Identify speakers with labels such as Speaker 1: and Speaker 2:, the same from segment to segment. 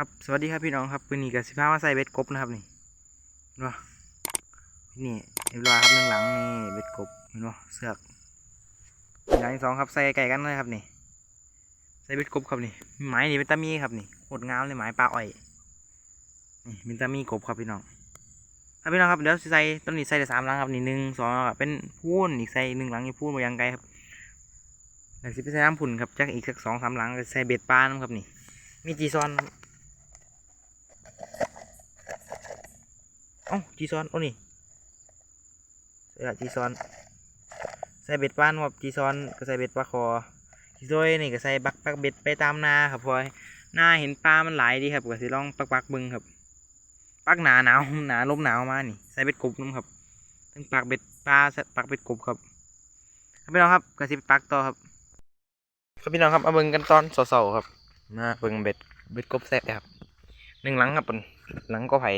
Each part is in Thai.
Speaker 1: ครับสวัสดีครับพี่น้องครับปืนนี้กับสิบห้ามาใส่เบ็ดกบนะครับนี่เห็นปะนี่เรียบร้อยครับหนึ่งหลังนี่เบ็ดกบเห็นปะเสือกอย่างที่สองครับใส่ไก่กันเลยครับนี่ใส่เบ็ดกบครับนี่ไม้นี่เป็นตามีครับนี่โคตรงามเลยไม้ปลาอ้อยนี่เป็นตามีกบครับพี่น้องครับพี่น้องครับเดี๋ยวใส่ต้นนี้ใส่ได้สามหลังครับนี่หนึ่งสองครับเป็นพูนอีกใส่หนึ่งหลังอีกพูนมายังไกลครับแล้วสิไปใส่น้ำผุ่นครับจักอีกสักสองสามหลังใส่เบ็ดปลานะครับนี่มีจีซอนครับ เอ้าจีซอนโอ้นี่ใส่ละจีซอนใส่เบ็ดป้านครับจีซอนก็ใส่เบ็ดปลาคอจีซอยนี่ก็ใส่บักปักเบ็ดไปตามนาครับพอยหน้าเห็นปลามันหลายดีครับก็สิลองปักปักบึงครับ ปักหนาหนาวหนาลมหนาวมานี่ใส่เบ็ดกบน้ำครับทั้งปักเบ็ดปลาใส่ปักเบ็ดกบครับครับพี่น้องครับก็สิปักต่อครับครับพี่น้องครับมาเบิ่งกันตอนเสาๆครับมาเบิ่งเบ็ดเบ็ดกบแซ่บครับหนึ่งหลังครับเป็นหลังก็ไผ่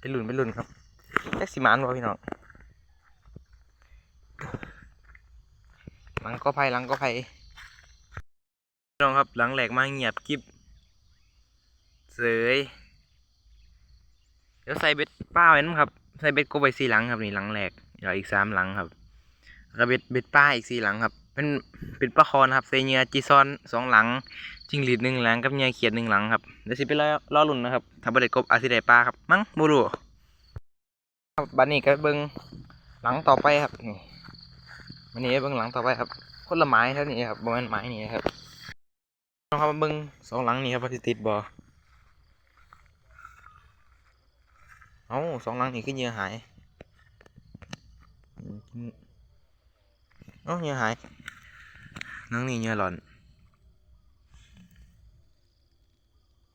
Speaker 1: เป็นหลุนเป็นหลุนครับแท็กซี่มานวะพี่น้องหลังก็ไผ่หลังก็ไผ่พี่น้องครับหลังแหลกมาเงียบกิบเสยเดี๋ยวใส่เบ็ดป้าไว้นครับใส่เบ็ดกไปสี่หลังครับนี่หลังแหลกเดี๋ยวอีกสามหลังครับแล้วเบ็ดเบ็ดป้าอีกสี่หลังครับ เป็นเป็นปลาคอนครับเซเนียจีซอนสองหลัง จิงหรีดหนึ่งหลังกับเนียเขียดหนึ่งหลังครับเดี๋ยวสิไปรอรอลุ่นนะครับถ้าบ่ได้กบอาจสิไดปลาครับมั้งบ่รู้ครับบัดนี้ก็เบิ่งหลังต่อไปครับนี่บัดนี้เบิ่งหลังต่อไปครับคนละไม้เท่านี้ครับบ่แม่นไม้นี่ครับน้องครับมาเบิ่งสองหลังนี่ครับติดบ่เอาสองหลังนี่คือเยื่อหายเอ้าเยื่อหายนังนี่เหงื่อหล่อน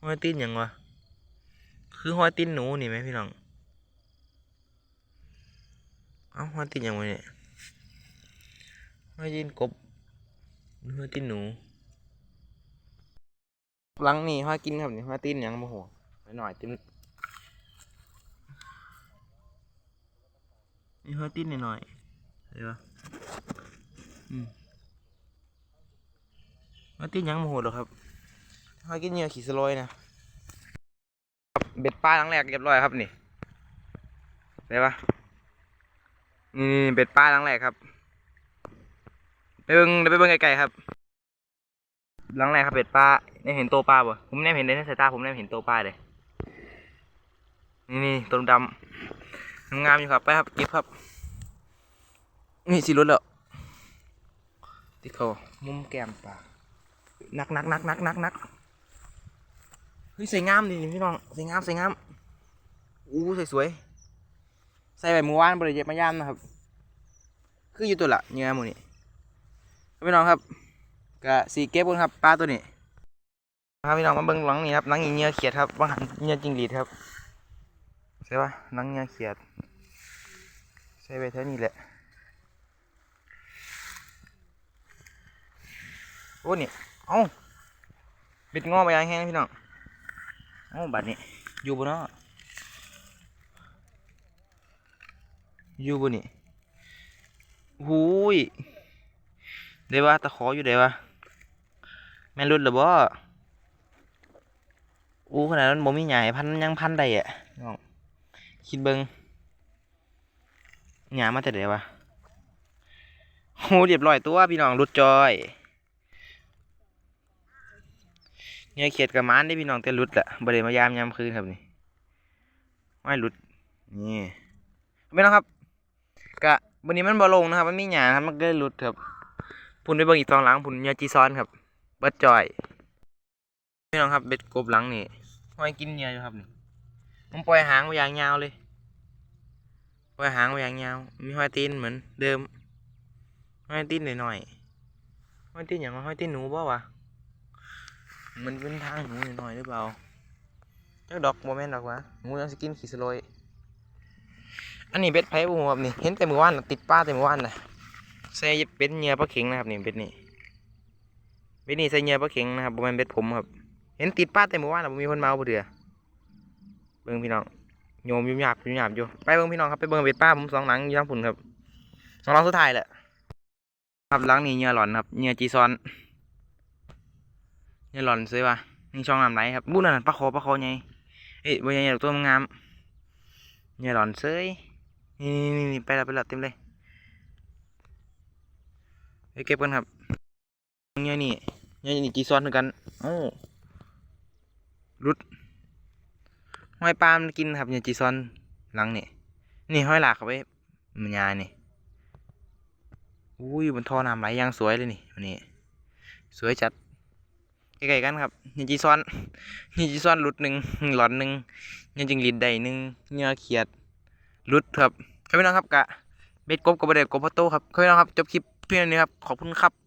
Speaker 1: ห้อยตีนหยังวะ คือห้อยตีนหนูนี่ไหมพี่น้อง เอ้าห้อยตีนหยังวะเนี่ยห้อยตีนกบหรือห้อยตีนหนู หลังนี่ห้อยกินครับนี่ห้อยตีนหยังบ่หัวไปหน่อยตีนนี่ห้อยตีนหน่อยๆเห็นปะอืมมาตีนยังโมโหหรอกครับ มากินเหยื่อขี่สโลยนะครับเบ็ดปลาหลังแรกเรียบร้อยครับนี่ได้ปะนี่เบ็ดปลาหลังแรกครับไปเบิ่งไปเบิ่งไกลๆครับหลังแรกครับเบ็ดปลาได้เห็นตัวปลาบ่ผมไม่ได้เห็นในสายตาผมไม่ได้เห็นตัวปลาเลยนี่นี่ตัวดำงามๆอยู่ครับไปครับเก็บครับ นี่สิรุดแล้วที่เขามุมแก้มปลานักนักนักนักนักนัก ฮ้ยใส่งามดิพี่น้องใส่งามใส่งามอู้ใส่สวยใส่ไปเมื่อวานบริเจ็บมายามนะครับ คืออยู่ตัวละเนื้อหมูนี่พี่น้องครับกะสีเก็บบนครับปลาตัวนี้ครับพี่น้องมาเบิ้งหลังนี่ครับหลังเนื้อเขียดครับบางหันเนื้อจิงหรีดครับใช่ปะหลังเนื้อเขียดใส่ไปเท่านี้แหละโอ้นี่เอ้าบิดงอไปยังแห้งพี่น้อง เอ้บัดนี้ อยู่บนนาะอยู่บนนี่หูยเดี๋ยวว่าตะขออยู่เดี๋ยวว่าแม่นรุดหรือบ่อู้ขนาดนั้นบ่มีใหญ่พันยังพันได้อะน้องคิดเบิงหยามาแต่เดี๋ยววะโอ้เรียบร้อยตัวพี่น้องรุดจอย เนี่ยเขียดกับม้านได้พี่น้องแต่หลุดแหละบริมายามยามคืนครับนี่ไม่หลุดนี่ไม่ต้องครับกะวันนี้มันบอลงนะครับ มันมีหยาครับมันก็เลยหลุดครับพุ่นไปเบิ่งอีกตองหลังพุ่นยาจีซ้อนครับเบิดจอยพี่น้องครับเบ็ดกบหลังนี่ห้อยกินเหยื่ออยู่ครับนี่มันปล่อยหางไปอย่างยาวเลยปล่อยหางไปอย่างยาว มีห้อยตีนเหมือนเดิมห้อยตีนหน่อยๆห้อยตีนอย่างห้อยตีนหนูบ่วะ มันเป็นทางหนูหน่อยหรือเปล่าเจ้าดอกโมเมนต์ดอกวะหนูยังสกินขี่สโลยอันนี้เบ็ดไผ่บุ้งครับนี่เห็นแต่มื่อวานติดป้าแต่มื่อวานนะใส่เป็นเหยื่อปลาเข็งนะครับนี่เบ็ดนี่เบ็ดนี่ใส่เหยื่อปลาเข็งนะครับประมาณเบ็ดผมครับ เห็นติดป้าแต่มื่อวานนะมีคนมาเอาบ่เดือเบิ่งพี่น้องโยมยุ่มยากยุ่มยากอยู่ไปเบิ่งพี่น้องครับไปเบิ่งเบ็ดป้าผมสองหลังอยู่ทางฝุ่นครับสองหลังสุดท้ายแหละครับหลังนี้เหยื่อหลอนครับเหยื่อจีซอน อย่าหลอนซื้อว่ะนี่ช่องน้ำไหลครับบุ้นนั่นปลาคอปลาคอไงเอ้ยบ่ใหญ่ดอกตัวมันงามอย่าหลอนเซยนี่นี่นี่ไปแล้วไปแล้วเต็มเลยไปเก็บกันครับเนี่ยนี่เนี่ยนี่จีซ้อนเหมือนกันโอ้รุดห้อยปลามันกินครับเนี่ยจีซ้อนหลังนี่นี่ห้อยหลากเข้าไปมันยายนี่อุ้ยมันท่อน้ำไหลยางสวยเลยนี่วันนี้สวยจัด ใกล้ๆกันครับนี่จีซ้อนนี่จีซ้อนหลุดหนึ่งหลอนหนึ่งยังจึงหลิดใดหนึ่งเหงื่อเขียดหลุดครับครับพี่น้องครับกะเบ็ดกบกับเด็กกบพ่อโตครับครับพี่น้องครับจบคลิปเพียงนี้ครับขอบคุณครับ